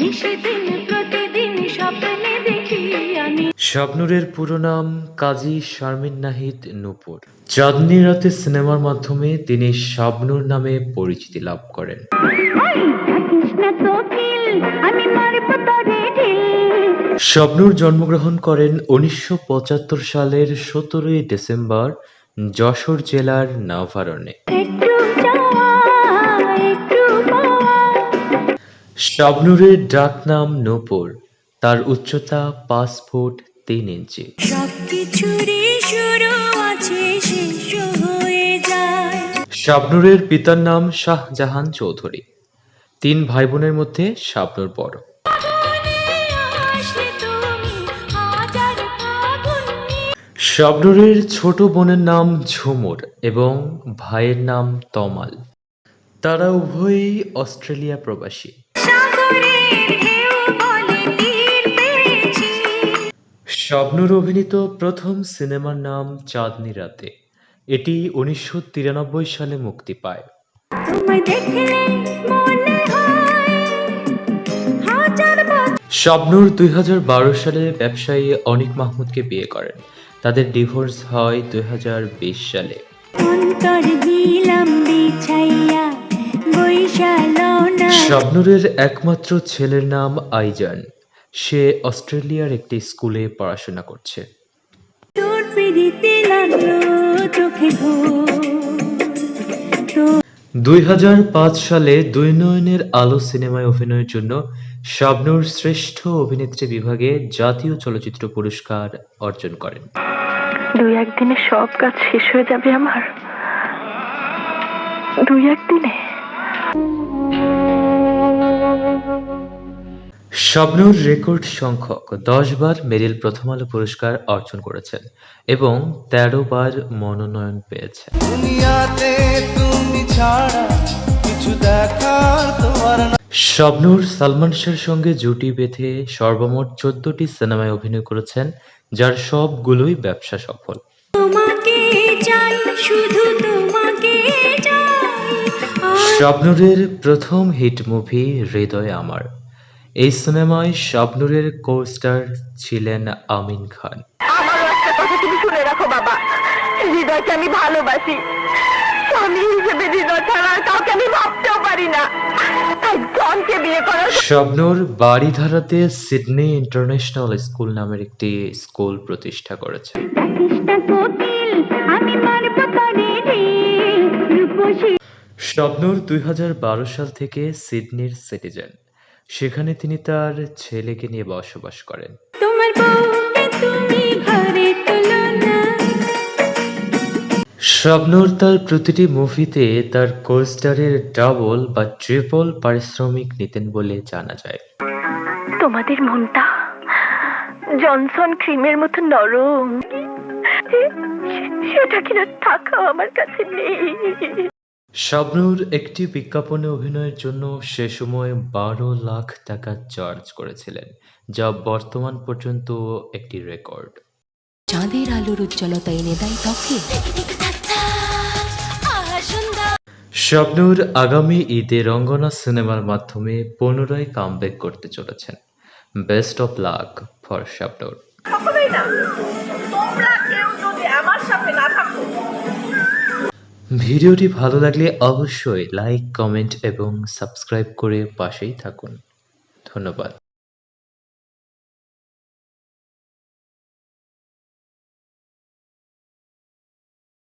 নিশিদিন প্রতিদিন স্বপ্নে দেখি আমি। শাবনুরের পুরো নাম কাজী শারমিন নাহিদ নূপুর। চাঁদনি রাতে সিনেমার মাধ্যমে তিনি শাবনুর নামে পরিচিতি লাভ করেন। শাবনুর জন্মগ্রহণ করেন উনিশশো পঁচাত্তর সালের সতেরোই ডিসেম্বর যশোর জেলার নাভারণে। শাবনুরের ডাক নাম নূপুর তার উচ্চতা পাঁচ ফুট তিন ইঞ্চি। শাবনুরের পিতার নাম শাহজাহান চৌধুরী। তিন ভাই বোনের মধ্যে শাবনুর বড়। শাবনুরের ছোট বোনের নাম ঝুমুর এবং ভাইয়ের নাম তমাল। তারা উভয়ই অস্ট্রেলিয়া প্রবাসী। শাবনুর অভিনীত প্রথম সিনেমার নাম চাঁদনি রাতে। এটি উনিশশো তিরানব্বই সালে মুক্তি পায়। বছর দুই সালে ব্যবসায়ী অনিক মাহমুদকে বিয়ে করেন। তাদের ডিভোর্স হয় দুই হাজার বিশ সালে। শাবনুরের একমাত্র ছেলের নাম আইজান। সে অস্ট্রেলিয়ার একটি স্কুলে পড়াশোনা করছে। দুই হাজার দুই সালে দুই নয়নের আলো সিনেমায় অভিনয়ের জন্য শাবনুর শ্রেষ্ঠ অভিনেত্রী বিভাগে জাতীয় চলচ্চিত্র পুরস্কার অর্জন করেন। দুই একদিনে সব কাজ শেষ হয়ে যাবে আমার। দুই একদিনে। শাবনুর রেকর্ড সংখ্যক দশ বার মেরিল প্রথম আলো পুরস্কার অর্জন করেছেন এবং তেরো বার মনোনয়ন পেয়েছেন। শাবনুর সালমান শাহর সঙ্গে জুটি বেঁধে সর্বমোট চোদ্দটি সিনেমায় অভিনয় করেছেন যার সবগুলোই ব্যবসা সফল। শাবনুরের প্রথম হিট মুভি হৃদয় আমার। এই সিনেমায় শাবনুরের কো স্টার ছিলেন আমিন খান। আমারও একটা কথা তুমি শুনে রাখো বাবা। হৃদয়কে আমি ভালোবাসি। স্বামী হিসেবে হৃদয় ছাড়া আর কাউকে আমি ভাবতেও পারি না। তাই জনকে বিয়ে করার শাবনুর বাড়িধারাতে সিডনি ইন্টারন্যাশনাল স্কুল নামের একটি স্কুল প্রতিষ্ঠা করেছে। শাবনুর দুই সাল থেকে সিডনির সিটিজেন। সেখানে তিনি তার ছেলেকে নিয়ে বসবাস করেন। তোমার বউকে তুমি ঘরে তোলো না। শাবনুর তার প্রতিটি মুভিতে তার কোস্টারের ডাবল বা ট্রিপল পারিশ্রমিক নিতেন বলে জানা যায়। তোমাদের মনটা জনসন ক্রিমের মতো নরম। সেটা কিনা থাকা আমার কাছে নেই। শাবনুর একটি বিজ্ঞাপনে অভিনয়ের জন্য সে সময় বারো লাখ টাকা চার্জ করেছিলেন যা বর্তমান পর্যন্ত একটি রেকর্ড। চাঁদের আলোর উজ্জ্বলতা এনে দেয় ত্বকে। শাবনুর আগামী ঈদে রঙ্গনা সিনেমার মাধ্যমে পুনরায় কামব্যাক করতে চলেছেন। Best of luck for Shabnur. কখনোই না। তোমরা কেউ যদি আমার সাথে না থাকো ভিডিওটি ভালো লাগলে অবশ্যই লাইক কমেন্ট এবং সাবস্ক্রাইব করে পাশেই থাকুন। ধন্যবাদ।